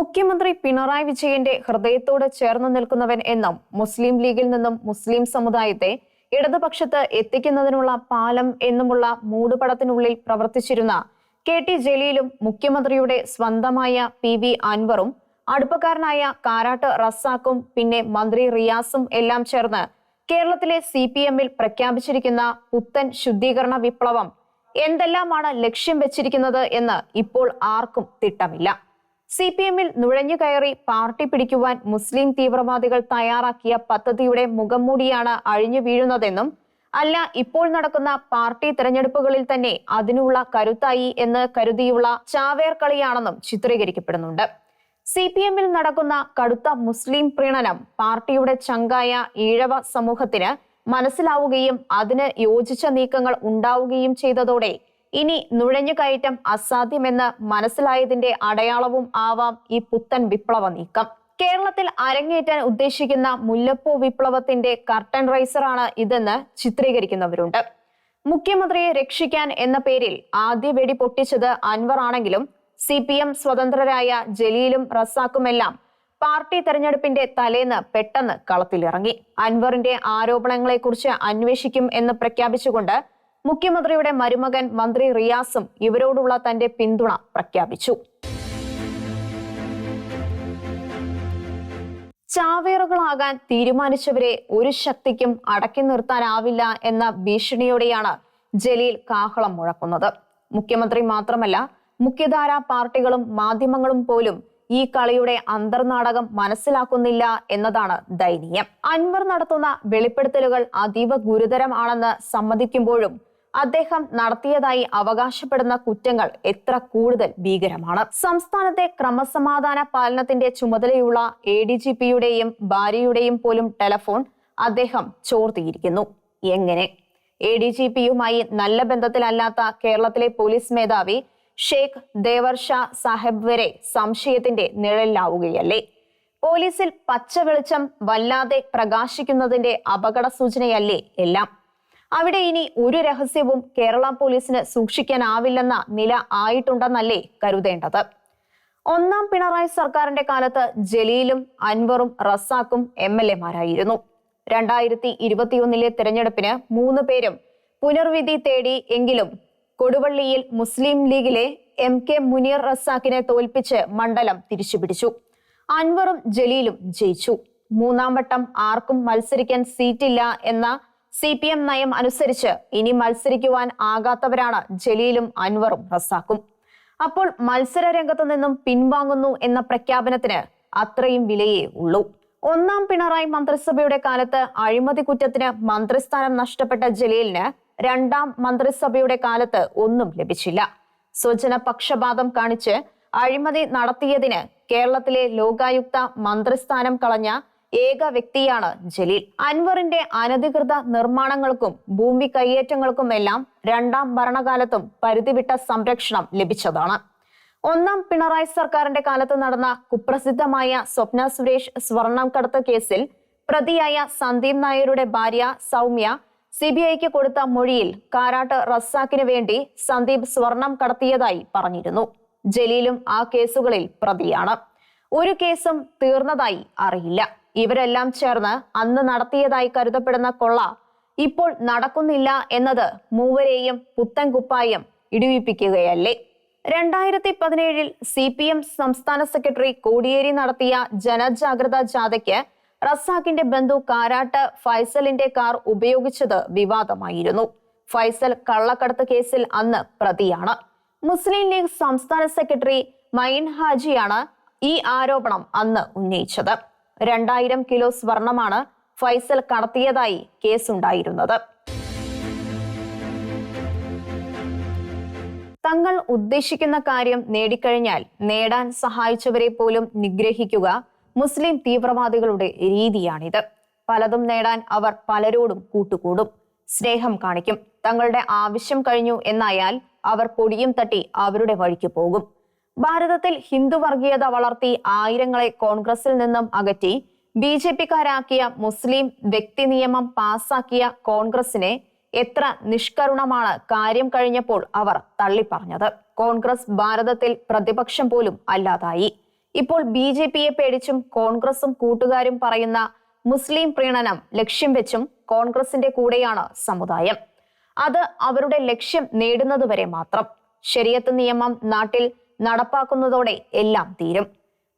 മുഖ്യമന്ത്രി പിണറായി വിജയന്റെ ഹൃദയത്തോട് ചേർന്ന് നിൽക്കുന്നവൻ എന്നും മുസ്ലിം ലീഗിൽ നിന്നും മുസ്ലിം സമുദായത്തെ ഇടതുപക്ഷത്ത് എത്തിക്കുന്നതിനുള്ള പാലം എന്നുമുള്ള മൂടുപടത്തിനുള്ളിൽ പ്രവർത്തിച്ചിരുന്ന കെ ടി ജലീലും മുഖ്യമന്ത്രിയുടെ സ്വന്തമായ പി വി അൻവറും അടുപ്പക്കാരനായ കാരാട്ട് റസാക്കും പിന്നെ മന്ത്രി റിയാസും എല്ലാം ചേർന്ന് കേരളത്തിലെ സി പി എമ്മിൽ പ്രഖ്യാപിച്ചിരിക്കുന്ന പുത്തൻ ശുദ്ധീകരണ വിപ്ലവം എന്തെല്ലാമാണ് ലക്ഷ്യം വെച്ചിരിക്കുന്നത് എന്ന് ഇപ്പോൾ ആർക്കും തിട്ടമില്ല. സി പി എമ്മിൽ നുഴഞ്ഞു കയറി പാർട്ടി പിടിക്കുവാൻ മുസ്ലിം തീവ്രവാദികൾ തയ്യാറാക്കിയ പദ്ധതിയുടെ മുഖംമൂടിയാണ് അഴിഞ്ഞു വീഴുന്നതെന്നും അല്ല ഇപ്പോൾ നടക്കുന്ന പാർട്ടി തെരഞ്ഞെടുപ്പുകളിൽ തന്നെ അതിനുള്ള കരുത്തായി എന്ന് കരുതിയുള്ള ചാവേർ കളിയാണെന്നും ചിത്രീകരിക്കപ്പെടുന്നുണ്ട്. സി പി എമ്മിൽ നടക്കുന്ന കടുത്ത മുസ്ലിം പ്രീണനം പാർട്ടിയുടെ ചങ്കായ ഈഴവ സമൂഹത്തിന് മനസ്സിലാവുകയും അതിന് യോജിച്ച നീക്കങ്ങൾ ഉണ്ടാവുകയും ചെയ്തതോടെ ഇനി നുഴഞ്ഞുകയറ്റം അസാധ്യമെന്ന് മനസ്സിലായതിന്റെ അടയാളവും ആവാം ഈ പുത്തൻ വിപ്ലവ നീക്കം. കേരളത്തിൽ അരങ്ങേറ്റാൻ ഉദ്ദേശിക്കുന്ന മുല്ലപ്പൂ വിപ്ലവത്തിന്റെ കർട്ടൻ റൈസറാണ് ഇതെന്ന് ചിത്രീകരിക്കുന്നവരുണ്ട്. മുഖ്യമന്ത്രിയെ രക്ഷിക്കാൻ എന്ന പേരിൽ ആദ്യ വെടി പൊട്ടിച്ചത് അൻവർ ആണെങ്കിലും സി പി എം സ്വതന്ത്രരായ ജലീലും റസാക്കുമെല്ലാം പാർട്ടി തെരഞ്ഞെടുപ്പിന്റെ തലേന്ന് പെട്ടെന്ന് കളത്തിലിറങ്ങി. അൻവറിന്റെ ആരോപണങ്ങളെക്കുറിച്ച് അന്വേഷിക്കും എന്ന് പ്രഖ്യാപിച്ചുകൊണ്ട് മുഖ്യമന്ത്രിയുടെ മരുമകൻ മന്ത്രി റിയാസും ഇവരോടുള്ള തന്റെ പിന്തുണ പ്രഖ്യാപിച്ചു. ചാവേറുകളാകാൻ തീരുമാനിച്ചവരെ ഒരു ശക്തിക്കും അടക്കി നിർത്താനാവില്ല എന്ന ഭീഷണിയോടെയാണ് ജലീൽ കാഹളം മുഴക്കുന്നത്. മുഖ്യമന്ത്രി മാത്രമല്ല മുഖ്യധാരാ പാർട്ടികളും മാധ്യമങ്ങളും പോലും ഈ കളിയുടെ അന്തർനാടകം മനസ്സിലാക്കുന്നില്ല എന്നതാണ് ദയനീയം. അൻവർ നടത്തുന്ന വെളിപ്പെടുത്തലുകൾ അതീവ ഗുരുതരമാണെന്ന് സമ്മതിക്കുമ്പോഴും അദ്ദേഹം നടത്തിയതായി അവകാശപ്പെടുന്ന കുറ്റങ്ങൾ എത്ര കൂടുതൽ ഭീകരമാണ്. സംസ്ഥാനത്തെ ക്രമസമാധാന പാലനത്തിന്റെ ചുമതലയുള്ള എ ഡി ജി പിയുടെയും ഭാര്യയുടെയും പോലും ടെലഫോൺ അദ്ദേഹം ചോർത്തിയിരിക്കുന്നു. എങ്ങനെ? എ ഡി ജി പിയുമായി നല്ല ബന്ധത്തിലല്ലാത്ത കേരളത്തിലെ പോലീസ് മേധാവി ഷേഖ് ദേവർ ഷാ സാഹിബ് വരെ സംശയത്തിന്റെ നിഴലിലാവുകയല്ലേ? പോലീസിൽ പച്ച വെളിച്ചം വല്ലാതെ പ്രകാശിക്കുന്നതിന്റെ അപകട സൂചനയല്ലേ എല്ലാം? അവിടെ ഇനി ഒരു രഹസ്യവും കേരള പോലീസിന് സൂക്ഷിക്കാനാവില്ലെന്ന നില ആയിട്ടുണ്ടെന്നല്ലേ കരുതേണ്ടത്. ഒന്നാം പിണറായി സർക്കാരിന്റെ കാലത്ത് ജലീലും അൻവറും റസാക്കും എം എൽ എമാരായിരുന്നു. രണ്ടായിരത്തി ഇരുപത്തിയൊന്നിലെ തെരഞ്ഞെടുപ്പിന് മൂന്ന് പേരും പുനർവിധി തേടി എങ്കിലും കൊടുവള്ളിയിൽ മുസ്ലിം ലീഗിലെ എം കെ മുനീർ റസാക്കിനെ തോൽപ്പിച്ച് മണ്ഡലം തിരിച്ചുപിടിച്ചു. അൻവറും ജലീലും ജയിച്ചു. മൂന്നാം വട്ടം ആർക്കും മത്സരിക്കാൻ സീറ്റില്ല എന്ന സി പി എം നയം അനുസരിച്ച് ഇനി മത്സരിക്കുവാൻ ആകാത്തവരാണ് ജലീലും അൻവറും റസാക്കും അപ്പോൾ മത്സര രംഗത്തു നിന്നും പിൻവാങ്ങുന്നു എന്ന പ്രഖ്യാപനത്തിന് അത്രയും വിലയേ ഉള്ളൂ. ഒന്നാം പിണറായി മന്ത്രിസഭയുടെ കാലത്ത് അഴിമതി കുറ്റത്തിന് മന്ത്രിസ്ഥാനം നഷ്ടപ്പെട്ട ജലീലിന് രണ്ടാം മന്ത്രിസഭയുടെ കാലത്ത് ഒന്നും ലഭിച്ചില്ല. സ്വജന പക്ഷപാതം കാണിച്ച് അഴിമതി നടത്തിയതിന് കേരളത്തിലെ ലോകായുക്ത മന്ത്രിസ്ഥാനം കളഞ്ഞ ഏക വ്യക്തിയാണ് ജലീൽ. അൻവറിന്റെ അനധികൃത നിർമ്മാണങ്ങൾക്കും ഭൂമി കയ്യേറ്റങ്ങൾക്കുമെല്ലാം രണ്ടാം ഭരണകാലത്തും പരിധിവിട്ട സംരക്ഷണം ലഭിച്ചതാണ്. ഒന്നാം പിണറായി സർക്കാരിന്റെ കാലത്ത് നടന്ന കുപ്രസിദ്ധമായ സ്വപ്ന സുരേഷ് സ്വർണം കടത്ത് കേസിൽ പ്രതിയായ സന്ദീപ് നായരുടെ ഭാര്യ സൗമ്യ സി ബി ഐക്ക് കൊടുത്ത മൊഴിയിൽ കാരാട്ട് റസാക്കിന് വേണ്ടി സന്ദീപ് സ്വർണം കടത്തിയതായി പറഞ്ഞിരുന്നു. ജലീലും ആ കേസുകളിൽ പ്രതിയാണ്. ഒരു കേസും തീർന്നതായി അറിയില്ല. ഇവരെല്ലാം ചേർന്ന് അന്ന് നടത്തിയതായി കരുതപ്പെടുന്ന കൊള്ള ഇപ്പോൾ നടക്കുന്നില്ല എന്നത് മൂവരെയും പുത്തൻ കുപ്പായം ഇടിവിപ്പിക്കുകയല്ലേ. രണ്ടായിരത്തി പതിനേഴിൽ സി പി എം സംസ്ഥാന സെക്രട്ടറി കോടിയേരി നടത്തിയ ജനജാഗ്രത ജാഥയ്ക്ക് റസാഖിന്റെ ബന്ധു കാരാട്ട് ഫൈസലിന്റെ കാർ ഉപയോഗിച്ചത് വിവാദമായിരുന്നു. ഫൈസൽ കള്ളക്കടത്ത് കേസിൽ അന്ന് പ്രതിയാണ്. മുസ്ലിം ലീഗ് സംസ്ഥാന സെക്രട്ടറി മൈൻ ഹാജിയാണ് ഈ ആരോപണം അന്ന് ഉന്നയിച്ചത്. രണ്ടായിരം കിലോ സ്വർണമാണ് ഫൈസൽ കടത്തിയതായി കേസുണ്ടായിരുന്നത്. തങ്ങൾ ഉദ്ദേശിക്കുന്ന കാര്യം നേടിക്കഴിഞ്ഞാൽ നേടാൻ സഹായിച്ചവരെ പോലും നിഗ്രഹിക്കുക മുസ്ലിം തീവ്രവാദികളുടെ രീതിയാണിത്. പലതും നേടാൻ അവർ പലരോടും കൂട്ടുകൂടും. സ്നേഹം കാണിക്കും. തങ്ങളുടെ ആവശ്യം കഴിഞ്ഞു എന്നായാൽ അവർ പൊടിയും തട്ടി അവരുടെ വഴിക്ക് പോകും. ഭാരതത്തിൽ ഹിന്ദു വർഗീയത വളർത്തി ആയിരങ്ങളെ കോൺഗ്രസിൽ നിന്നും അകറ്റി ബി ജെ പിക്കാരാക്കിയ മുസ്ലിം വ്യക്തി നിയമം പാസാക്കിയ കോൺഗ്രസിനെ എത്ര നിഷ്കരുണമാണ് കാര്യം കഴിഞ്ഞപ്പോൾ അവർ തള്ളിപ്പറഞ്ഞത്. കോൺഗ്രസ് ഭാരതത്തിൽ പ്രതിപക്ഷം പോലും അല്ലാതായി. ഇപ്പോൾ ബി ജെ പിയെ പേടിച്ചും കോൺഗ്രസും കൂട്ടുകാരും പറയുന്ന മുസ്ലിം പ്രീണനം ലക്ഷ്യം വെച്ചും കോൺഗ്രസിന്റെ കൂടെയാണ് സമുദായം. അത് അവരുടെ ലക്ഷ്യം നേടുന്നതുവരെ മാത്രം. ശരിയത്ത് നിയമം നാട്ടിൽ നടപ്പാക്കുന്നതോടെ എല്ലാം തീരും.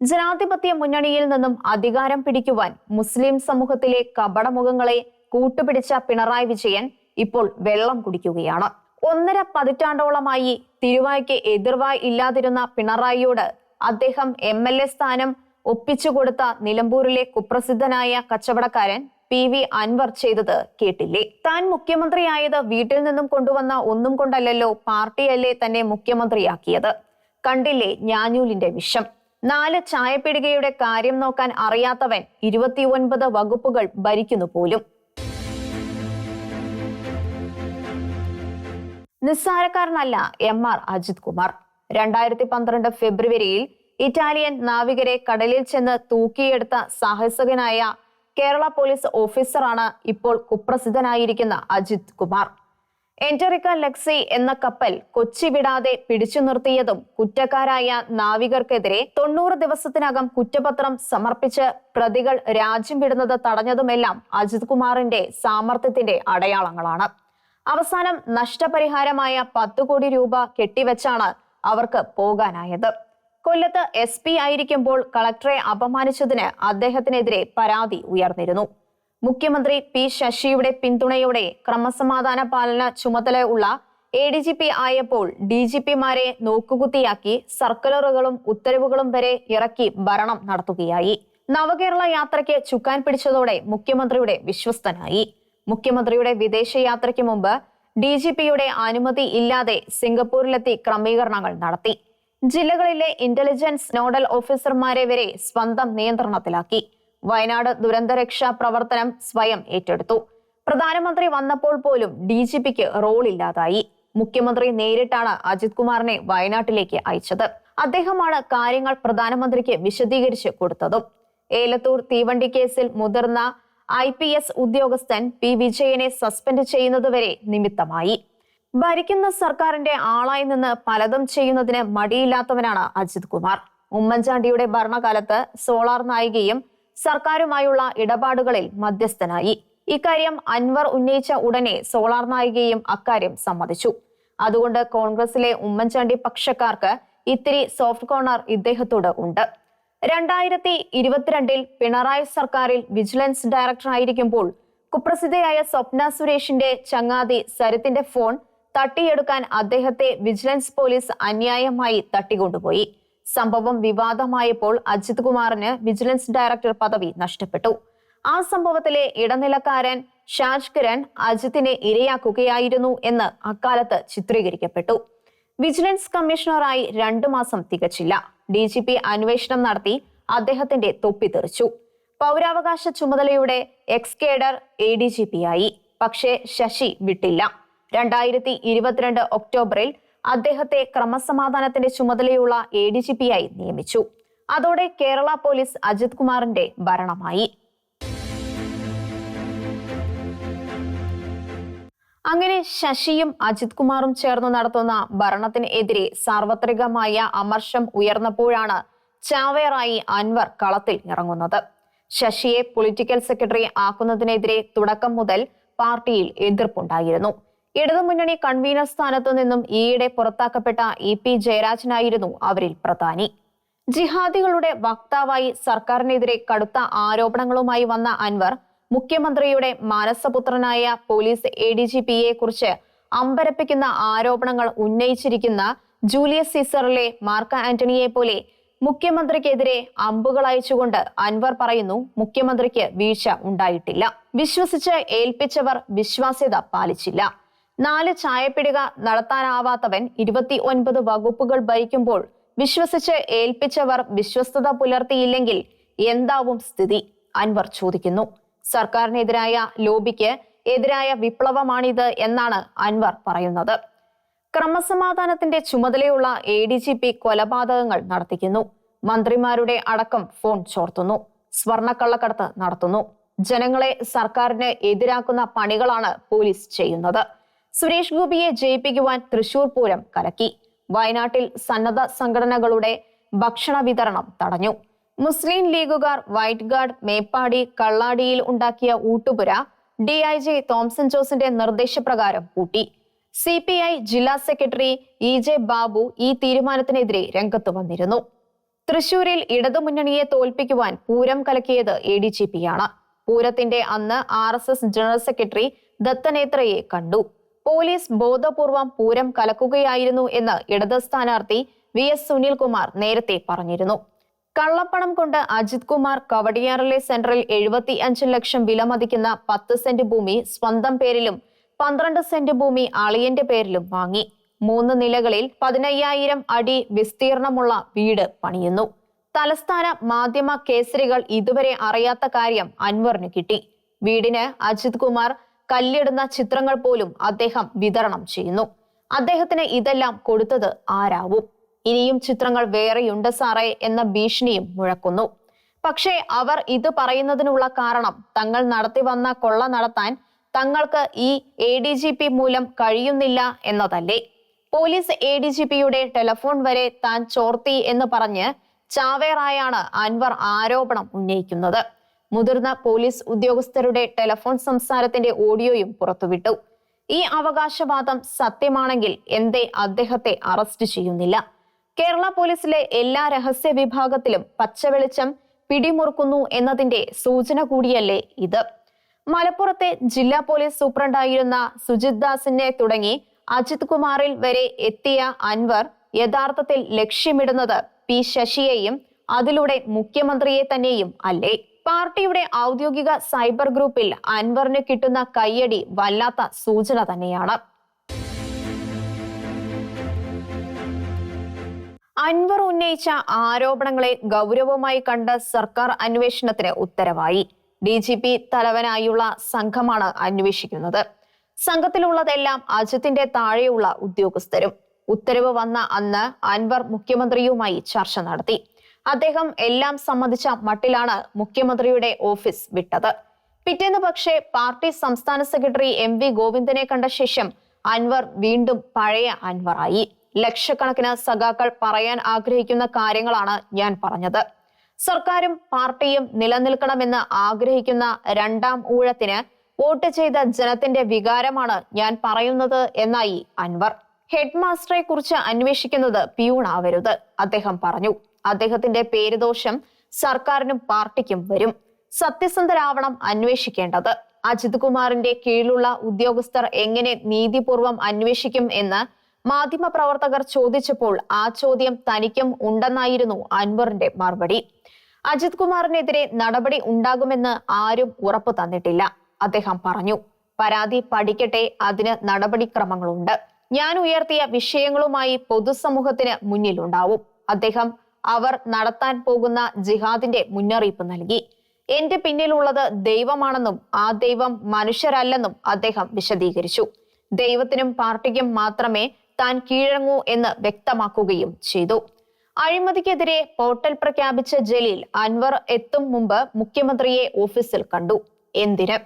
ജനാധിപത്യ മുന്നണിയിൽ നിന്നും അധികാരം പിടിക്കുവാൻ മുസ്ലിം സമൂഹത്തിലെ കപടമുഖങ്ങളെ കൂട്ടുപിടിച്ച പിണറായി വിജയൻ ഇപ്പോൾ വെള്ളം കുടിക്കുകയാണ്. ഒന്നര പതിറ്റാണ്ടോളമായി തിരുവായ്ക്ക് എതിർവായി ഇല്ലാതിരുന്ന പിണറായിയോട് അദ്ദേഹം എം എൽ എ സ്ഥാനം ഒപ്പിച്ചുകൊടുത്ത നിലമ്പൂരിലെ കുപ്രസിദ്ധനായ കച്ചവടക്കാരൻ പി വി അൻവർ ചെയ്തത് കേട്ടില്ലേ? താൻ മുഖ്യമന്ത്രിയായത് വീട്ടിൽ നിന്നും കൊണ്ടുവന്ന ഒന്നും കൊണ്ടല്ലല്ലോ പാർട്ടിയല്ലേ തന്നെ മുഖ്യമന്ത്രിയാക്കിയത്. കണ്ടില്ലേ ഞാഞ്ഞൂലിന്റെ വിഷം? നാല് ചായപ്പിടികയുടെ കാര്യം നോക്കാൻ അറിയാത്തവൻ ഇരുപത്തിയൊൻപത് വകുപ്പുകൾ ഭരിക്കുന്നു പോലും. നിസ്സാരക്കാരനല്ല എം ആർ അജിത് കുമാർ. രണ്ടായിരത്തി പന്ത്രണ്ട് ഫെബ്രുവരിയിൽ ഇറ്റാലിയൻ നാവികരെ കടലിൽ ചെന്ന് തൂക്കിയെടുത്ത സാഹസികനായ കേരള പോലീസ് ഓഫീസറാണ് ഇപ്പോൾ കുപ്രസിദ്ധനായിരിക്കുന്ന അജിത് കുമാർ. എന്ററിക്ക ലക്സി എന്ന കപ്പൽ കൊച്ചി വിടാതെ പിടിച്ചു നിർത്തിയതും കുറ്റക്കാരായ നാവികർക്കെതിരെ തൊണ്ണൂറ് ദിവസത്തിനകം കുറ്റപത്രം സമർപ്പിച്ച് പ്രതികൾ രാജ്യം വിടുന്നത് തടഞ്ഞതുമെല്ലാം അജിത് കുമാറിന്റെ സാമർത്ഥ്യത്തിന്റെ അടയാളങ്ങളാണ്. അവസാനം നഷ്ടപരിഹാരമായ പത്ത് കോടി രൂപ കെട്ടിവെച്ചാണ് അവർക്ക് പോകാനായത്. കൊല്ലത്ത് എസ് ആയിരിക്കുമ്പോൾ കളക്ടറെ അപമാനിച്ചതിന് അദ്ദേഹത്തിനെതിരെ പരാതി ഉയർന്നിരുന്നു. മുഖ്യമന്ത്രി പി ശശിയുടെ പിന്തുണയോടെ ക്രമസമാധാന പാലന ചുമതല ഉള്ള എ ഡി ജി പി ആയപ്പോൾ ഡി ജി പിമാരെ നോക്കുകുത്തിയാക്കി സർക്കുലറുകളും ഉത്തരവുകളും വരെ ഇറക്കി ഭരണം നടത്തുകയായി. നവകേരള യാത്രയ്ക്ക് ചുക്കാൻ പിടിച്ചതോടെ മുഖ്യമന്ത്രിയുടെ വിശ്വസ്തനായി. മുഖ്യമന്ത്രിയുടെ വിദേശയാത്രയ്ക്ക് മുമ്പ് ഡി ജി പിയുടെ അനുമതി ഇല്ലാതെ സിംഗപ്പൂരിലെത്തി ക്രമീകരണങ്ങൾ നടത്തി. ജില്ലകളിലെ ഇന്റലിജൻസ് നോഡൽ ഓഫീസർമാരെ വരെ സ്വന്തം നിയന്ത്രണത്തിലാക്കി. വയനാട് ദുരന്തരക്ഷാ പ്രവർത്തനം സ്വയം ഏറ്റെടുത്തു. പ്രധാനമന്ത്രി വന്നപ്പോൾ പോലും ഡി ജി പിക്ക് റോൾ ഇല്ലാതായി മുഖ്യമന്ത്രി നേരിട്ടാണ് അജിത് കുമാറിനെ വയനാട്ടിലേക്ക് അയച്ചത്. അദ്ദേഹമാണ് കാര്യങ്ങൾ പ്രധാനമന്ത്രിക്ക് വിശദീകരിച്ച് കൊടുത്തതും. ഏലത്തൂർ തീവണ്ടി കേസിൽ മുതിർന്ന ഐ പി എസ് ഉദ്യോഗസ്ഥൻ പി വിജയനെ സസ്പെൻഡ് ചെയ്യുന്നതുവരെ നിമിത്തമായി. ഭരിക്കുന്ന സർക്കാരിന്റെ ആളായി നിന്ന് പലതും ചെയ്യുന്നതിന് മടിയില്ലാത്തവനാണ് അജിത് കുമാർ. ഉമ്മൻചാണ്ടിയുടെ ഭരണകാലത്ത് സോളാർ നായികയും സർക്കാരുമായുള്ള ഇടപാടുകളിൽ മധ്യസ്ഥനായി. ഇക്കാര്യം അൻവർ ഉന്നയിച്ച ഉടനെ സോളാർ നായികയും അക്കാര്യം സമ്മതിച്ചു. അതുകൊണ്ട് കോൺഗ്രസിലെ ഉമ്മൻചാണ്ടി പക്ഷക്കാർക്ക് ഇത്തിരി സോഫ്റ്റ് കോർണർ ഇദ്ദേഹത്തോട് ഉണ്ട്. രണ്ടായിരത്തി ഇരുപത്തിരണ്ടിൽ പിണറായി സർക്കാരിൽ വിജിലൻസ് ഡയറക്ടർ ആയിരിക്കുമ്പോൾ കുപ്രസിദ്ധയായ സ്വപ്ന സുരേഷിന്റെ ചങ്ങാതി സരിത്തിന്റെ ഫോൺ തട്ടിയെടുക്കാൻ അദ്ദേഹത്തെ വിജിലൻസ് പോലീസ് അന്യായമായി തട്ടിക്കൊണ്ടുപോയി. സംഭവം വിവാദമായപ്പോൾ അജിത് കുമാറിന് വിജിലൻസ് ഡയറക്ടർ പദവി നഷ്ടപ്പെട്ടു. ആ സംഭവത്തിലെ ഇടനിലക്കാരൻ ഷാജ് കിരൺ അജിത്തിനെ ഇരയാക്കുകയായിരുന്നു എന്ന് അക്കാലത്ത് ചിത്രീകരിക്കപ്പെട്ടു. വിജിലൻസ് കമ്മീഷണറായി രണ്ടു മാസം തികച്ചില്ല. ഡി ജി പി അന്വേഷണം നടത്തി അദ്ദേഹത്തിന്റെ തൊപ്പി തെറിച്ചു. പൗരാവകാശ ചുമതലയുടെ ex cadre A D G P ആയി. പക്ഷേ ശശി വിട്ടില്ല. രണ്ടായിരത്തി ഇരുപത്തിരണ്ട് ഒക്ടോബറിൽ അദ്ദേഹത്തെ ക്രമസമാധാനത്തിന്റെ ചുമതലയുള്ള എ ഡി ജി പി ആയി നിയമിച്ചു. അതോടെ കേരള പോലീസ് അജിത് കുമാറിന്റെ ഭരണമായി. അങ്ങനെ ശശിയും അജിത് കുമാറും ചേർന്ന് നടത്തുന്ന ഭരണത്തിനെതിരെ സാർവത്രികമായ അമർഷം ഉയർന്നപ്പോഴാണ് ചാവേറായി അൻവർ കളത്തിൽ ഇറങ്ങുന്നത്. ശശിയെ പൊളിറ്റിക്കൽ സെക്രട്ടറി ആക്കുന്നതിനെതിരെ തുടക്കം മുതൽ പാർട്ടിയിൽ എതിർപ്പുണ്ടായിരുന്നു. ഇടതുമുന്നണി കൺവീനർ സ്ഥാനത്തു നിന്നും ഈയിടെ പുറത്താക്കപ്പെട്ട ഇ പി ജയരാജനായിരുന്നു അവരിൽ പ്രധാനി. ജിഹാദികളുടെ വക്താവായി സർക്കാരിനെതിരെ കടുത്ത ആരോപണങ്ങളുമായി വന്ന അൻവർ മുഖ്യമന്ത്രിയുടെ മാനസപുത്രനായ പോലീസ് എ ഡി ജി പിയെ കുറിച്ച് അമ്പരപ്പിക്കുന്ന ആരോപണങ്ങൾ ഉന്നയിച്ചിരിക്കുന്ന ജൂലിയസ് സീസറിലെ മാർക്ക് ആന്റണിയെ പോലെ മുഖ്യമന്ത്രിക്കെതിരെ അമ്പുകൾ അയച്ചുകൊണ്ട് അൻവർ പറയുന്നു മുഖ്യമന്ത്രിക്ക് വീഴ്ച ഉണ്ടായിട്ടില്ല. വിശ്വസിച്ച് ഏൽപ്പിച്ചവർ വിശ്വാസ്യത പാലിച്ചില്ല. നാല് ചായപ്പിടിക നടത്താനാവാത്തവൻ ഇരുപത്തി ഒൻപത് വകുപ്പുകൾ ഭരിക്കുമ്പോൾ വിശ്വസിച്ച് ഏൽപ്പിച്ചവർ വിശ്വസ്തത പുലർത്തിയില്ലെങ്കിൽ എന്താവും സ്ഥിതി? അൻവർ ചോദിക്കുന്നു. സർക്കാരിനെതിരായ ലോബിക്ക് എതിരായ വിപ്ലവമാണിത് എന്നാണ് അൻവർ പറയുന്നത്. ക്രമസമാധാനത്തിന്റെ ചുമതലയുള്ള എ ഡി ജി പി കൊലപാതകങ്ങൾ നടത്തിക്കുന്നു. മന്ത്രിമാരുടെ അടക്കം ഫോൺ ചോർത്തുന്നു. സ്വർണക്കള്ളക്കടത്ത് നടത്തുന്നു. ജനങ്ങളെ സർക്കാരിന് എതിരാക്കുന്ന പണികളാണ് പോലീസ് ചെയ്യുന്നത്. സുരേഷ് ഗോപിയെ ജയിപ്പിക്കുവാൻ തൃശൂർ പൂരം കലക്കി. വയനാട്ടിൽ സന്നദ്ധ സംഘടനകളുടെ ഭക്ഷണ വിതരണം തടഞ്ഞു. മുസ്ലിം ലീഗുകാർ വൈറ്റ് ഗാർഡ് മേപ്പാടി കള്ളാടിയിൽ ഉണ്ടാക്കിയ ഊട്ടുപുര ഡി ഐ ഡിഐജി തോംസൺ ജോസിന്റെ നിർദ്ദേശപ്രകാരം പൂട്ടി സി പി ഐ ജില്ലാ സെക്രട്ടറി ഇ ജെ ബാബു ഈ തീരുമാനത്തിനെതിരെ രംഗത്ത് വന്നിരുന്നു. തൃശൂരിൽ ഇടതുമുന്നണിയെ തോൽപ്പിക്കുവാൻ പൂരം കലക്കിയത് എ ഡി ജി പിയാണ് പൂരത്തിന്റെ അന്ന് R S S general secretary ദത്തനേത്രയെ കണ്ടു. പോലീസ് ബോധപൂർവം പൂരം കലക്കുകയായിരുന്നു എന്ന് ഇടത് സ്ഥാനാർത്ഥി വി എസ് സുനിൽകുമാർ നേരത്തെ പറഞ്ഞിരുന്നു. കള്ളപ്പണം കൊണ്ട് അജിത് കുമാർ കവടിയാറിലെ സെന്ററിൽ എഴുപത്തി അഞ്ച് ലക്ഷം വിലമതിക്കുന്ന പത്ത് സെന്റ് ഭൂമി സ്വന്തം പേരിലും പന്ത്രണ്ട് സെന്റ് ഭൂമി അളിയന്റെ പേരിലും വാങ്ങി. മൂന്ന് നിലകളിൽ പതിനയ്യായിരം അടി വിസ്തീർണമുള്ള വീട് പണിയുന്നു. തലസ്ഥാന മാധ്യമ കേസരികൾ ഇതുവരെ അറിയാത്ത കാര്യം അൻവറിന് കിട്ടി. വീടിന് അജിത് കുമാർ കല്ലിടുന്ന ചിത്രങ്ങൾ പോലും അദ്ദേഹം വിതരണം ചെയ്യുന്നു. അദ്ദേഹത്തിന് ഇതെല്ലാം കൊടുത്തത് ആരാവും? ഇനിയും ചിത്രങ്ങൾ വേറെയുണ്ട് സാറേ എന്ന ഭീഷണിയും മുഴക്കുന്നു. പക്ഷേ അവർ ഇത് പറയുന്നതിനുള്ള കാരണം തങ്ങൾ നടത്തി വന്ന കൊള്ള നടത്താൻ തങ്ങൾക്ക് ഈ എ ഡി ജി പി മൂലം കഴിയുന്നില്ല എന്നതല്ലേ? പോലീസ് എ ഡി ജി പിയുടെ ടെലഫോൺ വരെ താൻ ചോർത്തി എന്ന് പറഞ്ഞ് ചാവേറായാണ് അൻവർ ആരോപണം ഉന്നയിക്കുന്നത്. മുതിർന്ന പോലീസ് ഉദ്യോഗസ്ഥരുടെ ടെലിഫോൺ സംസാരത്തിന്റെ ഓഡിയോയും പുറത്തുവിട്ടു. ഈ അവകാശവാദം സത്യമാണെങ്കിൽ എന്തേ അദ്ദേഹത്തെ അറസ്റ്റ് ചെയ്യുന്നില്ല. കേരള പോലീസിലെ എല്ലാ രഹസ്യ വിഭാഗത്തിലും പച്ചവെളിച്ചം പിടിമുറുക്കുന്നു എന്നതിന്റെ സൂചന കൂടിയല്ലേ ഇത്. മലപ്പുറത്തെ ജില്ലാ പോലീസ് സൂപ്രണ്ടായിരുന്ന സുജിത് ദാസിനെ തുടങ്ങി അജിത് കുമാറിൽ വരെ എത്തിയ അൻവർ യഥാർത്ഥത്തിൽ ലക്ഷ്യമിടുന്നത് പി ശശിയെയും അതിലൂടെ മുഖ്യമന്ത്രിയെ തന്നെയും അല്ലേ? പാർട്ടിയുടെ ഔദ്യോഗിക സൈബർ ഗ്രൂപ്പിൽ അൻവറിന് കിട്ടുന്ന കയ്യടി വല്ലാത്ത സൂചന തന്നെയാണ്. അൻവർ ഉന്നയിച്ച ആരോപണങ്ങളെ ഗൗരവമായി കണ്ട സർക്കാർ അന്വേഷണത്തിന് ഉത്തരവായി. ഡി ജി പി തലവനായുള്ള സംഘമാണ് അന്വേഷിക്കുന്നത്. സംഘത്തിലുള്ളതെല്ലാം അജിത്തിന്റെ താഴെയുള്ള ഉദ്യോഗസ്ഥരും. ഉത്തരവ് വന്ന അന്ന് അൻവർ മുഖ്യമന്ത്രിയുമായി ചർച്ച നടത്തി. അദ്ദേഹം എല്ലാം സമ്മതിച്ച മട്ടിലാണ് മുഖ്യമന്ത്രിയുടെ ഓഫീസ് വിട്ടത്. പിറ്റേന്ന് പക്ഷേ പാർട്ടി സംസ്ഥാന സെക്രട്ടറി എം വി ഗോവിന്ദനെ കണ്ട ശേഷം അൻവർ വീണ്ടും പഴയ അൻവറായി. ലക്ഷക്കണക്കിന് സഖാക്കൾ പറയാൻ ആഗ്രഹിക്കുന്ന കാര്യങ്ങളാണ് ഞാൻ പറഞ്ഞത്. സർക്കാരും പാർട്ടിയും നിലനിൽക്കണമെന്ന് ആഗ്രഹിക്കുന്ന രണ്ടാം ഊഴത്തിന് വോട്ട് ചെയ്ത ജനത്തിന്റെ വികാരമാണ് ഞാൻ പറയുന്നത് എന്നായി അൻവർ. ഹെഡ് മാസ്റ്ററെ കുറിച്ച് അന്വേഷിക്കുന്നത് പിയൂണാവരുത് അദ്ദേഹം പറഞ്ഞു. അദ്ദേഹത്തിന്റെ പേരുദോഷം സർക്കാരിനും പാർട്ടിക്കും വരും. സത്യസന്ധരാവണം അന്വേഷിക്കേണ്ടത്. അജിത് കുമാറിന്റെ കീഴിലുള്ള ഉദ്യോഗസ്ഥർ എങ്ങനെ നീതിപൂർവം അന്വേഷിക്കും എന്ന് മാധ്യമപ്രവർത്തകർ ചോദിച്ചപ്പോൾ ആ ചോദ്യം തനിക്കും ഉണ്ടെന്നായിരുന്നു അൻവറിന്റെ മറുപടി. അജിത് കുമാറിനെതിരെ നടപടി ഉണ്ടാകുമെന്ന് ആരും ഉറപ്പ് തന്നിട്ടില്ല. അദ്ദേഹം പറഞ്ഞു പരാതി പഠിക്കട്ടെ അതിന് നടപടിക്രമങ്ങളുണ്ട്. ഞാൻ ഉയർത്തിയ വിഷയങ്ങളുമായി പൊതുസമൂഹത്തിന് മുന്നിലുണ്ടാവും. അദ്ദേഹം അവർ നടത്താൻ പോകുന്ന ജിഹാദിന്റെ മുന്നറിയിപ്പ് നൽകി. എന്റെ പിന്നിലുള്ളത് ദൈവമാണെന്നും ആ ദൈവം മനുഷ്യരല്ലെന്നും അദ്ദേഹം വിശദീകരിച്ചു. ദൈവത്തിനും പാർട്ടിക്കും മാത്രമേ താൻ കീഴടങ്ങൂ എന്ന് വ്യക്തമാക്കുകയും ചെയ്തു. അഴിമതിക്കെതിരെ പോർട്ടൽ പ്രഖ്യാപിച്ച ജലീൽ അൻവർ എത്തും മുമ്പ് മുഖ്യമന്ത്രിയെ ഓഫീസിൽ കണ്ടു. എന്തിന്?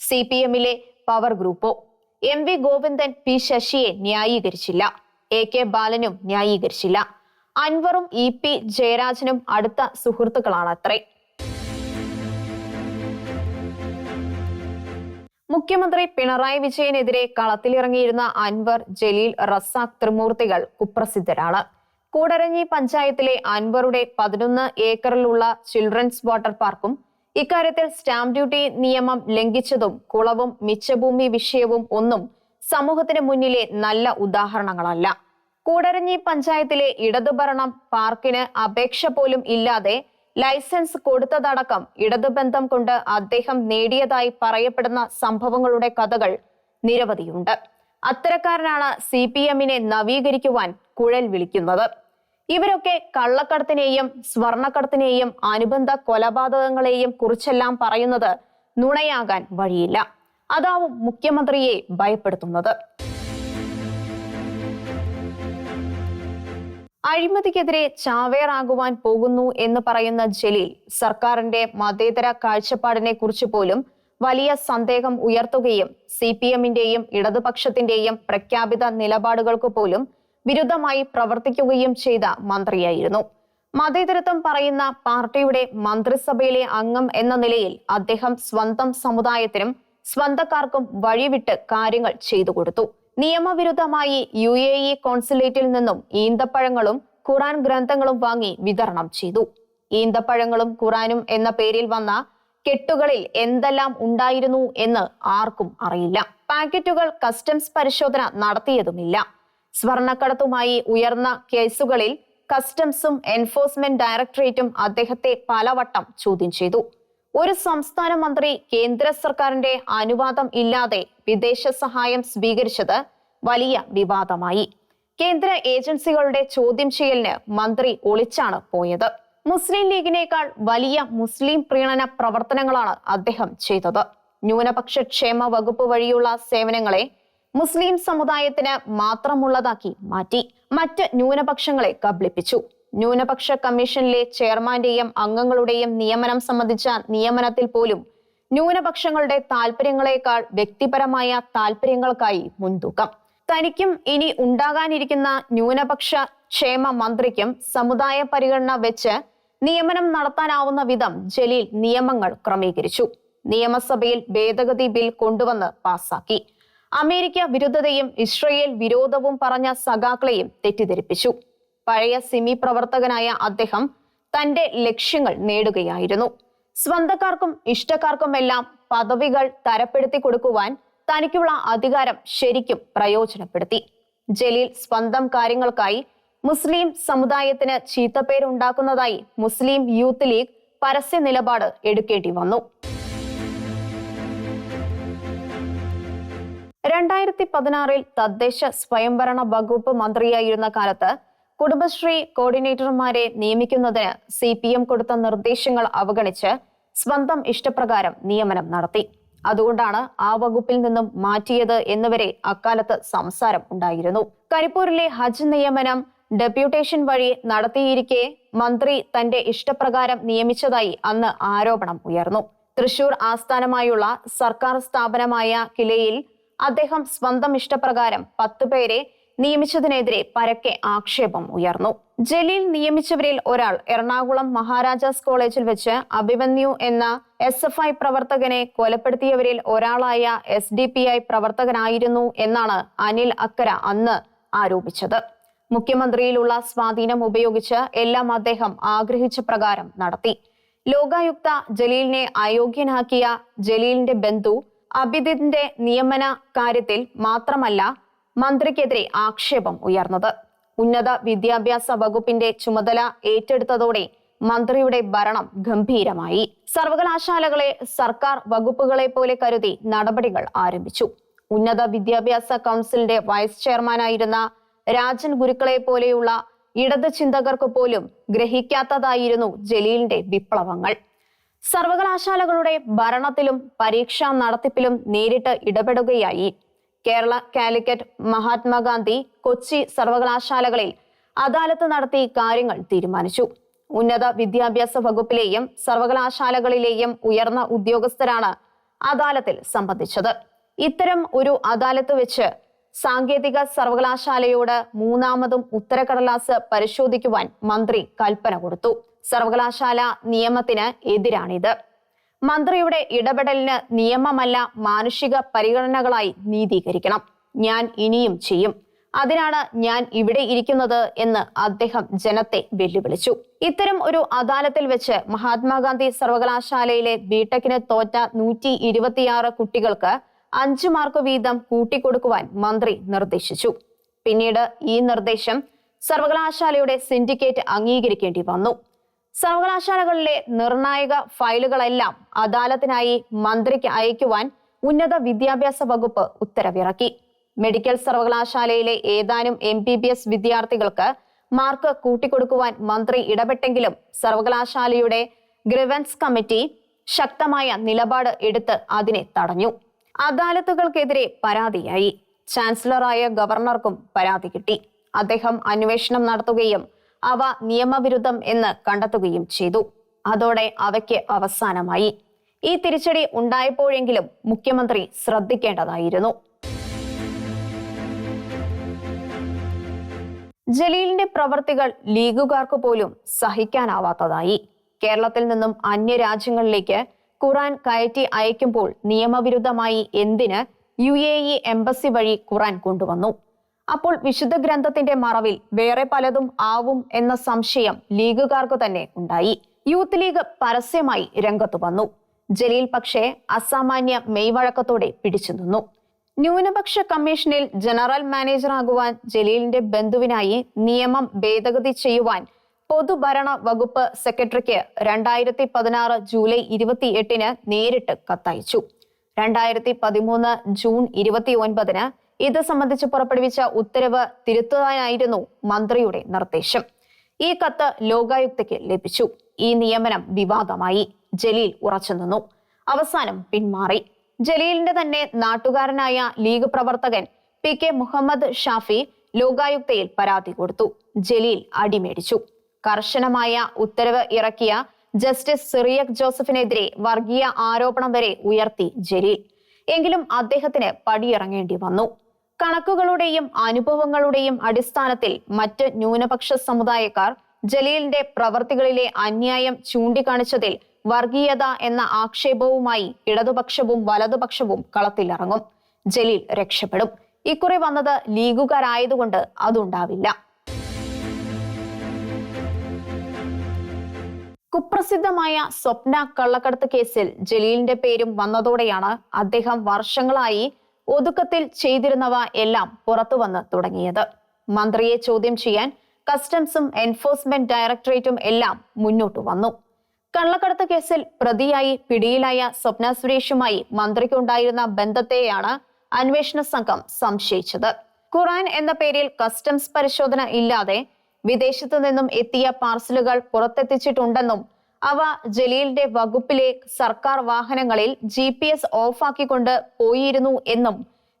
സി പി എമ്മിലെ പവർ ഗ്രൂപ്പോ? എം വി ഗോവിന്ദൻ പി ശശിയെ ന്യായീകരിച്ചില്ല. എ കെ ബാലനും ന്യായീകരിച്ചില്ല. അൻവറും ഇ പി ജയരാജനും അടുത്ത സുഹൃത്തുക്കളാണ് സുഹൃത്തുക്കളാണത്രേ മുഖ്യമന്ത്രി പിണറായി വിജയനെതിരെ കളത്തിലിറങ്ങിയിരുന്ന അൻവർ ജലീൽ റസാഖ് ത്രിമൂർത്തികൾ കുപ്രസിദ്ധരാണ്. കൂടരഞ്ഞി പഞ്ചായത്തിലെ അൻവറുടെ പതിനൊന്ന് ഏക്കറിലുള്ള ചിൽഡ്രൻസ് വാട്ടർ പാർക്കും ഇക്കാര്യത്തിൽ സ്റ്റാമ്പ് ഡ്യൂട്ടി നിയമം ലംഘിച്ചതും കുളവും മിച്ചഭൂമി വിഷയവും ഒന്നും സമൂഹത്തിന് മുന്നിലെ നല്ല ഉദാഹരണങ്ങളല്ല. കൂടരഞ്ഞി പഞ്ചായത്തിലെ ഇടതുഭരണം പാർക്കിന് അപേക്ഷ പോലും ഇല്ലാതെ ലൈസൻസ് കൊടുത്തതടക്കം ഇടതുബന്ധം കൊണ്ട് അദ്ദേഹം നേടിയതായി പറയപ്പെടുന്ന സംഭവങ്ങളുടെ കഥകൾ നിരവധിയുണ്ട്. അത്തരക്കാരനാണ് സി പി എമ്മിനെ നവീകരിക്കുവാൻ കുഴൽ വിളിക്കുന്നത്. ഇവരൊക്കെ കള്ളക്കടത്തിനെയും സ്വർണക്കടത്തിനെയും അനുബന്ധ കൊലപാതകങ്ങളെയും കുറിച്ചെല്ലാം പറയുന്നത് നുണയാകാൻ വഴിയില്ല. അതാവും മുഖ്യമന്ത്രിയെ ഭയപ്പെടുത്തുന്നത്. അഴിമതിക്കെതിരെ ചാവേറാകുവാൻ പോകുന്നു എന്ന് പറയുന്ന ജലീൽ സർക്കാരിന്റെ മതേതര കാഴ്ചപ്പാടിനെ കുറിച്ച് പോലും വലിയ സന്ദേഹം ഉയർത്തുകയും സി പി എമ്മിന്റെയും ഇടതുപക്ഷത്തിന്റെയും പ്രഖ്യാപിത നിലപാടുകൾക്ക് പോലും വിരുദ്ധമായി പ്രവർത്തിക്കുകയും ചെയ്ത മന്ത്രിയായിരുന്നു. മതേതരത്വം പറയുന്ന പാർട്ടിയുടെ മന്ത്രിസഭയിലെ അംഗം എന്ന നിലയിൽ അദ്ദേഹം സ്വന്തം സമുദായത്തിനും സ്വന്തക്കാർക്കും വഴിവിട്ട് കാര്യങ്ങൾ ചെയ്തു കൊടുത്തു. നിയമവിരുദ്ധമായി യു എ ഇ കോൺസുലേറ്റിൽ നിന്നും ഈന്തപ്പഴങ്ങളും ഖുറാൻ ഗ്രന്ഥങ്ങളും വാങ്ങി വിതരണം ചെയ്തു. ഈന്തപ്പഴങ്ങളും ഖുറാനും എന്ന പേരിൽ വന്ന കെട്ടുകളിൽ എന്തെല്ലാം ഉണ്ടായിരുന്നു എന്ന് ആർക്കും അറിയില്ല. പാക്കറ്റുകൾ കസ്റ്റംസ് പരിശോധന നടത്തിയതുമില്ല. സ്വർണക്കടത്തുമായി ഉയർന്ന കേസുകളിൽ കസ്റ്റംസും എൻഫോഴ്സ്മെന്റ് ഡയറക്ടറേറ്റും അദ്ദേഹത്തെ പലവട്ടം ചോദ്യം ചെയ്തു. ഒരു സംസ്ഥാന മന്ത്രി കേന്ദ്ര സർക്കാരിന്റെ അനുവാദം ഇല്ലാതെ വിദേശ സഹായം സ്വീകരിച്ചത് വലിയ വിവാദമായി. കേന്ദ്ര ഏജൻസികളുടെ ചോദ്യം ചെയ്യലിന് മന്ത്രി ഒളിച്ചാണ് പോയത്. മുസ്ലിം ലീഗിനേക്കാൾ വലിയ മുസ്ലിം പ്രീണന പ്രവർത്തനങ്ങളാണ് അദ്ദേഹം ചെയ്തത്. ന്യൂനപക്ഷ ക്ഷേമ വകുപ്പ് വഴിയുള്ള സേവനങ്ങളെ മുസ്ലിം സമുദായത്തിന് മാത്രമുള്ളതാക്കി മാറ്റി. മറ്റ് ന്യൂനപക്ഷങ്ങളെ കബളിപ്പിച്ചു. ന്യൂനപക്ഷ കമ്മീഷനിലെ ചെയർമാന്റെയും അംഗങ്ങളുടെയും നിയമനം സംബന്ധിച്ച നിയമനത്തിൽ പോലും ന്യൂനപക്ഷങ്ങളുടെ താല്പര്യങ്ങളെക്കാൾ വ്യക്തിപരമായ താല്പര്യങ്ങൾക്കായി മുൻതൂക്കം. തനിക്കും ഇനി ഉണ്ടാകാനിരിക്കുന്ന ന്യൂനപക്ഷ ക്ഷേമ മന്ത്രിക്കും സമുദായ പരിഗണന വെച്ച് നിയമനം നടത്താനാവുന്ന വിധം ജലീൽ നിയമങ്ങൾ ക്രമീകരിച്ചു. നിയമസഭയിൽ ഭേദഗതി ബിൽ കൊണ്ടുവന്ന് പാസാക്കി. അമേരിക്ക വിരുദ്ധതയും ഇസ്രയേൽ വിരോധവും പറഞ്ഞ സഖാക്കളെയും തെറ്റിദ്ധരിപ്പിച്ചു. പഴയ സിമി പ്രവർത്തകനായ അദ്ദേഹം തന്റെ ലക്ഷ്യങ്ങൾ നേടുകയായിരുന്നു. സ്വന്തക്കാർക്കും ഇഷ്ടക്കാർക്കും എല്ലാം പദവികൾ തരപ്പെടുത്തി കൊടുക്കുവാൻ തനിക്കുള്ള അധികാരം ശരിക്കും പ്രയോജനപ്പെടുത്തി. ജലീൽ സ്വന്തം കാര്യങ്ങൾക്കായി മുസ്ലിം സമുദായത്തിന് ചീത്തപ്പേരുണ്ടാക്കുന്നതായി മുസ്ലിം യൂത്ത് ലീഗ് പരസ്യ നിലപാട് എടുക്കേണ്ടി വന്നു. രണ്ടായിരത്തി പതിനാറിൽ തദ്ദേശ സ്വയംഭരണ വകുപ്പ് മന്ത്രിയായിരുന്ന കാലത്ത് കുടുംബശ്രീ കോർഡിനേറ്റർമാരെ നിയമിക്കുന്നതിന് സി കൊടുത്ത നിർദ്ദേശങ്ങൾ അവഗണിച്ച് സ്വന്തം ഇഷ്ടപ്രകാരം നിയമനം നടത്തി. അതുകൊണ്ടാണ് ആ വകുപ്പിൽ നിന്നും മാറ്റിയത് എന്നിവരെ അക്കാലത്ത് സംസാരം ഉണ്ടായിരുന്നു. കരിപ്പൂരിലെ ഹജ്ജ് നിയമനം ഡെപ്യൂട്ടേഷൻ വഴി നടത്തിയിരിക്കെ മന്ത്രി തന്റെ ഇഷ്ടപ്രകാരം നിയമിച്ചതായി അന്ന് ആരോപണം ഉയർന്നു. തൃശൂർ ആസ്ഥാനമായുള്ള സർക്കാർ സ്ഥാപനമായ കിലയിൽ അദ്ദേഹം സ്വന്തം ഇഷ്ടപ്രകാരം പത്ത് പേരെ നിയമിച്ചതിനെതിരെ പരക്കെ ആക്ഷേപം ഉയർന്നു. ജലീൽ നിയമിച്ചവരിൽ ഒരാൾ എറണാകുളം മഹാരാജാസ് കോളേജിൽ വെച്ച് അഭിമന്യു എന്ന എസ് എഫ് ഐ പ്രവർത്തകനെ കൊലപ്പെടുത്തിയവരിൽ ഒരാളായ എസ് ഡി പി ഐ പ്രവർത്തകനായിരുന്നു എന്നാണ് അനിൽ അക്കര അന്ന് ആരോപിച്ചത്. മുഖ്യമന്ത്രിയിലുള്ള സ്വാധീനം ഉപയോഗിച്ച് എല്ലാം അദ്ദേഹം ആഗ്രഹിച്ച പ്രകാരം നടത്തി. ലോകായുക്ത ജലീലിനെ അയോഗ്യനാക്കിയ ജലീലിന്റെ ബന്ധു അഭിദിന്റെ നിയമന കാര്യത്തിൽ മാത്രമല്ല മന്ത്രിക്കെതിരെ ആക്ഷേപം ഉയർന്നത്. ഉന്നത വിദ്യാഭ്യാസ വകുപ്പിന്റെ ചുമതല ഏറ്റെടുത്തതോടെ മന്ത്രിയുടെ ഭരണം ഗംഭീരമായി. സർവകലാശാലകളെ സർക്കാർ വകുപ്പുകളെ പോലെ കരുതി നടപടികൾ ആരംഭിച്ചു. ഉന്നത വിദ്യാഭ്യാസ കൗൺസിലിന്റെ വൈസ് ചെയർമാനായിരുന്ന രാജൻ ഗുരുക്കളെ പോലെയുള്ള ഇടത് ചിന്തകർക്ക് പോലും ഗ്രഹിക്കാത്തതായിരുന്നു ജലീലിന്റെ വിപ്ലവങ്ങൾ. സർവകലാശാലകളുടെ ഭരണത്തിലും പരീക്ഷാ നടത്തിപ്പിലും നേരിട്ട് ഇടപെടുകയായി. കേരള കാലിക്കറ്റ് മഹാത്മാഗാന്ധി കൊച്ചി സർവകലാശാലകളിൽ അദാലത്ത് നടത്തി കാര്യങ്ങൾ തീരുമാനിച്ചു. ഉന്നത വിദ്യാഭ്യാസ വകുപ്പിലെയും സർവകലാശാലകളിലെയും ഉയർന്ന ഉദ്യോഗസ്ഥരാണ് അദാലത്തിൽ സംബന്ധിച്ചത്. ഇത്തരം ഒരു അദാലത്ത് വെച്ച് സാങ്കേതിക സർവകലാശാലയോട് മൂന്നാമതും ഉത്തരക്കടലാസ് പരിശോധിക്കുവാൻ മന്ത്രി കൽപ്പന കൊടുത്തു. സർവകലാശാല നിയമത്തിന് എതിരാണിത്. മന്ത്രിയുടെ ഇടപെടലിന് നിയമമല്ല മാനുഷിക പരിഗണനകളായി നീതീകരിക്കണം. ഞാൻ ഇനിയും ചെയ്യും. അതിനാണ് ഞാൻ ഇവിടെ ഇരിക്കുന്നത് എന്ന് അദ്ദേഹം ജനത്തെ വെല്ലുവിളിച്ചു. ഇത്തരം ഒരു അദാലത്തിൽ വെച്ച് മഹാത്മാഗാന്ധി സർവകലാശാലയിലെ ബിടെക്കിന് തോറ്റ നൂറ്റി ഇരുപത്തിയാറ് കുട്ടികൾക്ക് അഞ്ചു മാർക്ക് വീതം കൂട്ടിക്കൊടുക്കുവാൻ മന്ത്രി നിർദ്ദേശിച്ചു. പിന്നീട് ഈ നിർദ്ദേശം സർവകലാശാലയുടെ സിൻഡിക്കേറ്റ് അംഗീകരിക്കേണ്ടി വന്നു. സർവകലാശാലകളിലെ നിർണായക ഫയലുകളെല്ലാം അദാലത്തിനായി മന്ത്രിക്ക് അയക്കുവാൻ ഉന്നത വിദ്യാഭ്യാസ വകുപ്പ് ഉത്തരവിറക്കി. മെഡിക്കൽ സർവകലാശാലയിലെ ഏതാനും എം ബി ബി എസ് വിദ്യാർത്ഥികൾക്ക് മാർക്ക് കൂട്ടിക്കൊടുക്കുവാൻ മന്ത്രി ഇടപെട്ടെങ്കിലും സർവകലാശാലയുടെ ഗ്രിവൻസ് കമ്മിറ്റി ശക്തമായ നിലപാട് എടുത്ത് അതിനെ തടഞ്ഞു. അദാലത്തുകൾക്കെതിരെ പരാതിയായി. ചാൻസലറായ ഗവർണർക്കും പരാതി കിട്ടി. അദ്ദേഹം അന്വേഷണം നടത്തുകയും അവ നിയമവിരുദ്ധം എന്ന് കണ്ടെത്തുകയും ചെയ്തു. അതോടെ അവയ്ക്ക് അവസാനമായി. ഈ തിരിച്ചടി ഉണ്ടായപ്പോഴെങ്കിലും മുഖ്യമന്ത്രി ശ്രദ്ധിക്കേണ്ടതായിരുന്നു. ജലീലിന്റെ പ്രവർത്തികൾ ലീഗുകാർക്ക് പോലും സഹിക്കാനാവാത്തതായി. കേരളത്തിൽ നിന്നും അന്യരാജ്യങ്ങളിലേക്ക് ഖുറാൻ കയറ്റി അയക്കുമ്പോൾ നിയമവിരുദ്ധമായി എന്തിന് യു എ ഇ എംബസി വഴി ഖുറാൻ കൊണ്ടുവന്നു? അപ്പോൾ വിശുദ്ധ ഗ്രന്ഥത്തിന്റെ മറവിൽ വേറെ പലതും ആവും എന്ന സംശയം ലീഗുകാർക്ക് തന്നെ ഉണ്ടായി. യൂത്ത് ലീഗ് പരസ്യമായി രംഗത്തു വന്നു. ജലീൽ പക്ഷേ അസാമാന്യ മെയ്വഴക്കത്തോടെ പിടിച്ചു നിന്നു. ന്യൂനപക്ഷ കമ്മീഷനിൽ ജനറൽ മാനേജറാകുവാൻ ജലീലിന്റെ ബന്ധുവിനായി നിയമം ഭേദഗതി ചെയ്യുവാൻ പൊതുഭരണ വകുപ്പ് സെക്രട്ടറിക്ക് രണ്ടായിരത്തി പതിനാറ് ജൂലൈ ഇരുപത്തി എട്ടിന് നേരിട്ട് കത്തയച്ചു. രണ്ടായിരത്തി പതിമൂന്ന് ജൂൺ ഇരുപത്തി ഒൻപതിന് ഇത് സംബന്ധിച്ച് പുറപ്പെടുവിച്ച ഉത്തരവ് തിരുത്തുവാനായിരുന്നു മന്ത്രിയുടെ നിർദ്ദേശം. ഈ കത്ത് ലോകായുക്തയ്ക്ക് ലഭിച്ചു. ഈ നിയമനം വിവാദമായി. ജലീൽ ഉറച്ചുനിന്നു അവസാനം പിന്മാറി. ജലീലിന്റെ തന്നെ നാട്ടുകാരനായ ലീഗ് പ്രവർത്തകൻ പി കെ മുഹമ്മദ് ഷാഫി ലോകായുക്തയിൽ പരാതി കൊടുത്തു. ജലീൽ അടിമേടിച്ചു. കർശനമായ ഉത്തരവ് ഇറക്കിയ ജസ്റ്റിസ് സിറിയക് ജോസഫിനെതിരെ വർഗീയ ആരോപണം വരെ ഉയർത്തി ജലീൽ. എങ്കിലും അദ്ദേഹത്തിന് പടിയിറങ്ങേണ്ടി വന്നു. കണക്കുകളുടെയും അനുഭവങ്ങളുടെയും അടിസ്ഥാനത്തിൽ മറ്റ് ന്യൂനപക്ഷ സമുദായക്കാർ ജലീലിന്റെ പ്രവർത്തികളിലെ അന്യായം ചൂണ്ടിക്കാണിച്ചതിൽ വർഗീയത എന്ന ആക്ഷേപവുമായി ഇടതുപക്ഷവും വലതുപക്ഷവും കളത്തിലിറങ്ങും. ജലീൽ രക്ഷപ്പെടും. ഇക്കുറി വന്നത് ലീഗുകാരായതുകൊണ്ട് അതുണ്ടാവില്ല. കുപ്രസിദ്ധമായ സ്വപ്ന കള്ളക്കടത്ത് കേസിൽ ജലീലിന്റെ പേരും വന്നതോടെയാണ് അദ്ദേഹം വർഷങ്ങളായി ഒതുക്കത്തിൽ ചെയ്തിരുന്നവ എല്ലാം പുറത്തു വന്ന് തുടങ്ങിയത്. മന്ത്രിയെ ചോദ്യം ചെയ്യാൻ കസ്റ്റംസും എൻഫോഴ്സ്മെന്റ് ഡയറക്ടറേറ്റും എല്ലാം മുന്നോട്ട് വന്നു. കള്ളക്കടത്ത് കേസിൽ പ്രതിയായി പിടിയിലായ സ്വപ്ന സുരേഷുമായി മന്ത്രിക്കുണ്ടായിരുന്ന ബന്ധത്തെയാണ് അന്വേഷണ സംഘം സംശയിച്ചത്. ഖുറാൻ എന്ന പേരിൽ കസ്റ്റംസ് പരിശോധന ഇല്ലാതെ വിദേശത്തു നിന്നും എത്തിയ പാർസലുകൾ പുറത്തെത്തിച്ചിട്ടുണ്ടെന്നും അവ ജലീലിന്റെ വകുപ്പിലെ സർക്കാർ വാഹനങ്ങളിൽ ജി പി എസ് ഓഫാക്കിക്കൊണ്ട് പോയിരുന്നു എന്നും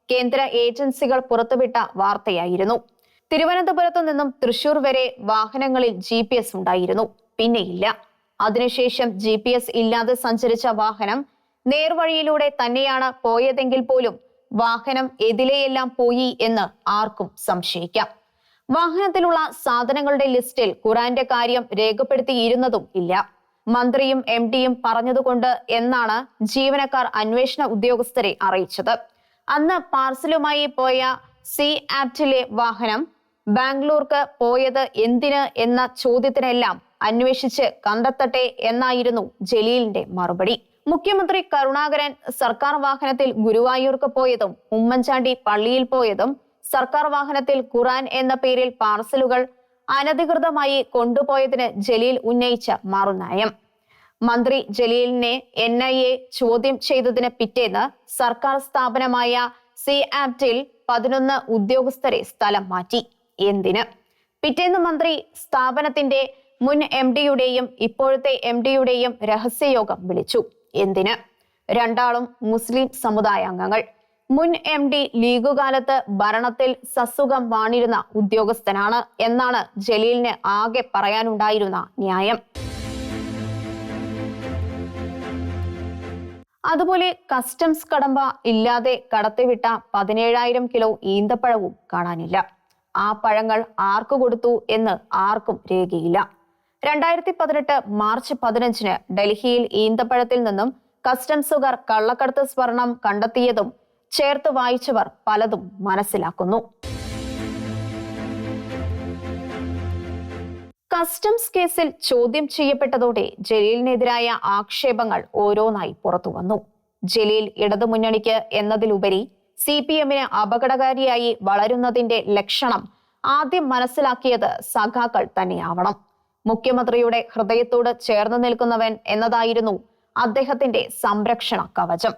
കേന്ദ്ര ഏജൻസികൾ പുറത്തുവിട്ട വാർത്തയായിരുന്നു. തിരുവനന്തപുരത്തു നിന്നും തൃശൂർ വരെ വാഹനങ്ങളിൽ ജി പി എസ് ഉണ്ടായിരുന്നു. പിന്നെയില്ല. അതിനുശേഷം ജി പി എസ് ഇല്ലാതെ സഞ്ചരിച്ച വാഹനം നേർവഴിയിലൂടെ തന്നെയാണ് പോയതെങ്കിൽ പോലും വാഹനം എതിലെയെല്ലാം പോയി എന്ന് ആർക്കും സംശയിക്കാം. വാഹനത്തിലുള്ള സാധനങ്ങളുടെ ലിസ്റ്റിൽ ഖുറാന്റെ കാര്യം രേഖപ്പെടുത്തിയിരുന്നതും ഇല്ല. മന്ത്രിയും എം ഡിയും പറഞ്ഞതുകൊണ്ട് എന്നാണ് ജീവനക്കാർ അന്വേഷണ ഉദ്യോഗസ്ഥരെ അറിയിച്ചത്. അന്ന് പാർസലുമായി പോയ സി ആപ്റ്റിലെ വാഹനം ബാംഗ്ലൂർക്ക് പോയത് എന്തിന് എന്ന ചോദ്യത്തിനെല്ലാം അന്വേഷിച്ച് കണ്ടെത്തട്ടെ എന്നായിരുന്നു ജലീലിന്റെ മറുപടി. മുഖ്യമന്ത്രി കരുണാകരൻ സർക്കാർ വാഹനത്തിൽ ഗുരുവായൂർക്ക് പോയതും ഉമ്മൻചാണ്ടി പള്ളിയിൽ പോയതും സർക്കാർ വാഹനത്തിൽ ഖുറാൻ എന്ന പേരിൽ പാർസലുകൾ അനധികൃതമായി കൊണ്ടുപോയതിന് ജലീൽ ഉന്നയിച്ച മറുനയം. മന്ത്രി ജലീലിനെ എൻ ഐ എ ചോദ്യം ചെയ്തതിന് പിറ്റേന്ന് സർക്കാർ സ്ഥാപനമായ സി ആപ്റ്റിൽ പതിനൊന്ന് ഉദ്യോഗസ്ഥരെ സ്ഥലം മാറ്റി. എന്തിന്? പിറ്റേന്ന് മന്ത്രി സ്ഥാപനത്തിന്റെ മുൻ എം ഡിയുടെയും ഇപ്പോഴത്തെ എം ഡിയുടെയും രഹസ്യയോഗം വിളിച്ചു. എന്തിന്? രണ്ടാളും മുസ്ലിം സമുദായ അംഗങ്ങൾ മുൻ എം ഡി ലീഗുകാലത്ത് ഭരണത്തിൽ സസുഖം വാണിരുന്ന ഉദ്യോഗസ്ഥനാണ് എന്നാണ് ജലീലിന് ആകെ പറയാനുണ്ടായിരുന്ന ന്യായം. അതുപോലെ കസ്റ്റംസ് കടമ്പ ഇല്ലാതെ കടത്തിവിട്ട പതിനേഴായിരം കിലോ ഈന്തപ്പഴവും കാണാനില്ല. ആ പഴങ്ങൾ ആർക്കു കൊടുത്തു എന്ന് ആർക്കും രേഖയില്ല. രണ്ടായിരത്തി പതിനെട്ട് മാർച്ച് പതിനഞ്ചിന് ഡൽഹിയിൽ ഈന്തപ്പഴത്തിൽ നിന്നും കസ്റ്റംസുകാർ കള്ളക്കടത്ത് സ്വർണം കണ്ടെത്തിയതും ചേർത്ത് വായിച്ചവർ പലതും മനസ്സിലാക്കുന്നു. കസ്റ്റംസ് കേസിൽ ചോദ്യം ചെയ്യപ്പെട്ടതോടെ ജലീലിനെതിരായ ആക്ഷേപങ്ങൾ ഓരോന്നായി പുറത്തുവന്നു. ജലീൽ ഇടതുമുന്നണിക്ക് എന്നതിലുപരി സി പി എമ്മിന് അപകടകാരിയായി വളരുന്നതിന്റെ ലക്ഷണം ആദ്യം മനസ്സിലാക്കിയത് സഖാക്കൾ തന്നെയാവണം. മുഖ്യമന്ത്രിയുടെ ഹൃദയത്തോട് ചേർന്ന് നിൽക്കുന്നവൻ എന്നതായിരുന്നു അദ്ദേഹത്തിന്റെ സംരക്ഷണ കവചം.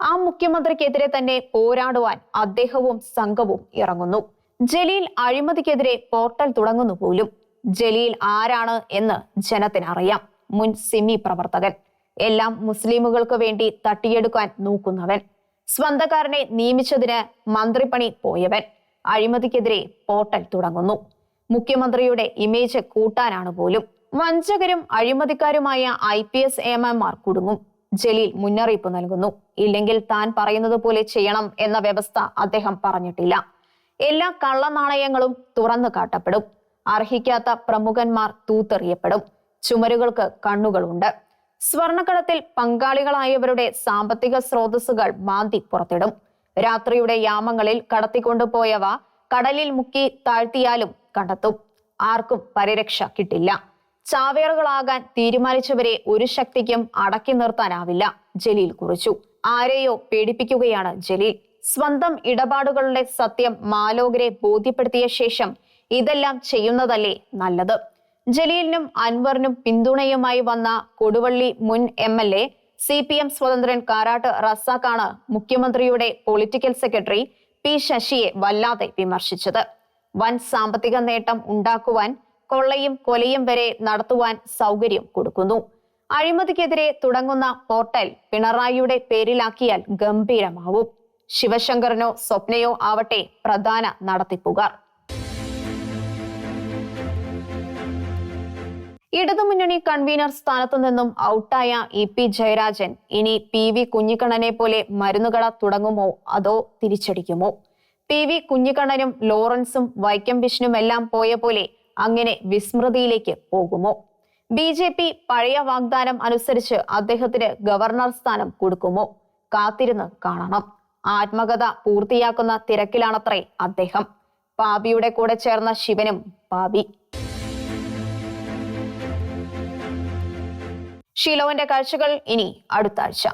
ആ മുഖ്യമന്ത്രിക്കെതിരെ തന്നെ പോരാടുവാൻ അദ്ദേഹവും സംഘവും ഇറങ്ങുന്നു. ജലീൽ അഴിമതിക്കെതിരെ പോർട്ടൽ തുടങ്ങുന്നു പോലും. ജലീൽ ആരാണ് എന്ന് ജനത്തിനറിയാം. മുൻ സിമി പ്രവർത്തകൻ. എല്ലാം മുസ്ലിമുകൾക്ക് വേണ്ടി തട്ടിയെടുക്കാൻ നോക്കുന്നവൻ. സ്വന്തക്കാരനെ നിയമിച്ചതിന് മന്ത്രിപ്പണി പോയവൻ. അഴിമതിക്കെതിരെ പോർട്ടൽ തുടങ്ങുന്നു. മുഖ്യമന്ത്രിയുടെ ഇമേജ് കൂട്ടാനാണ് പോലും. വഞ്ചകരും അഴിമതിക്കാരുമായ ഐ പി എസ് എമാർ കുടുങ്ങും. ജലീൽ മുന്നറിയിപ്പ് നൽകുന്നു. ഇല്ലെങ്കിൽ താൻ പറയുന്നത് പോലെ ചെയ്യണം എന്ന വ്യവസ്ഥ അദ്ദേഹം പറഞ്ഞിട്ടില്ല. എല്ലാ കള്ളനാണയങ്ങളും തുറന്നു കാട്ടപ്പെടും. അർഹിക്കാത്ത പ്രമുഖന്മാർ തൂത്തെറിയപ്പെടും. ചുമരുകൾക്ക് കണ്ണുകളുണ്ട്. സ്വർണക്കടത്തിൽ പങ്കാളികളായവരുടെ സാമ്പത്തിക സ്രോതസ്സുകൾ മാന്തി പുറത്തിടും. രാത്രിയുടെ യാമങ്ങളിൽ കടത്തിക്കൊണ്ടുപോയവ കടലിൽ മുക്കി താഴ്ത്തിയാലും കണ്ടെത്തും. ആർക്കും പരിരക്ഷ കിട്ടില്ല. ചാവേറുകളാകാൻ തീരുമാനിച്ചവരെ ഒരു ശക്തിക്കും അടക്കി നിർത്താനാവില്ല. ജലീൽ കുറിച്ചു. ആരെയോ പേടിപ്പിക്കുകയാണ് ജലീൽ. സ്വന്തം ഇടപാടുകളുടെ സത്യം മാലോകരെ ബോധ്യപ്പെടുത്തിയ ശേഷം ഇതെല്ലാം ചെയ്യുന്നതല്ലേ നല്ലത്? ജലീലിനും അൻവറിനും പിന്തുണയുമായി വന്ന കൊടുവള്ളി മുൻ M L A C P M സ്വതന്ത്രൻ Karat റസാഖാണ് മുഖ്യമന്ത്രിയുടെ പൊളിറ്റിക്കൽ സെക്രട്ടറി പി ശശിയെ വല്ലാതെ വിമർശിച്ചത്. വൻ സാമ്പത്തിക നേട്ടം ഉണ്ടാക്കുവാൻ കൊള്ളയും കൊലയും വരെ നടത്തുവാൻ സൗകര്യം കൊടുക്കുന്നു. അഴിമതിക്കെതിരെ തുടങ്ങുന്ന പോർട്ടൽ പിണറായിയുടെ പേരിലാക്കിയാൽ ഗംഭീരമാവും. ശിവശങ്കറിനോ സ്വപ്നയോ ആവട്ടെ പ്രധാന നടത്തിപ്പുകാർ. ഇടതുമുന്നണി കൺവീനർ സ്ഥാനത്തു നിന്നും ഔട്ടായ ഇ പി ജയരാജൻ ഇനി പി വി കുഞ്ഞിക്കണ്ണനെ പോലെ മരുന്നുകട തുടങ്ങുമോ അതോ തിരിച്ചടിക്കുമോ? പി വി കുഞ്ഞിക്കണ്ണനും ലോറൻസും വൈക്കം വിഷ്ണുമെല്ലാം പോയ പോലെ അങ്ങനെ വിസ്മൃതിയിലേക്ക് പോകുമോ? ബി ജെ പി പഴയ വാഗ്ദാനം അനുസരിച്ച് അദ്ദേഹത്തിന് ഗവർണർ സ്ഥാനം കൊടുക്കുമോ? കാത്തിരുന്ന് കാണണം. ആത്മകഥ പൂർത്തിയാക്കുന്ന തിരക്കിലാണത്രേ അദ്ദേഹം. പാപിയുടെ കൂടെ ചേർന്ന ശിവനും പാപി. ഷിലോവിന്റെ കാഴ്ചകൾ ഇനി അടുത്ത ആഴ്ച.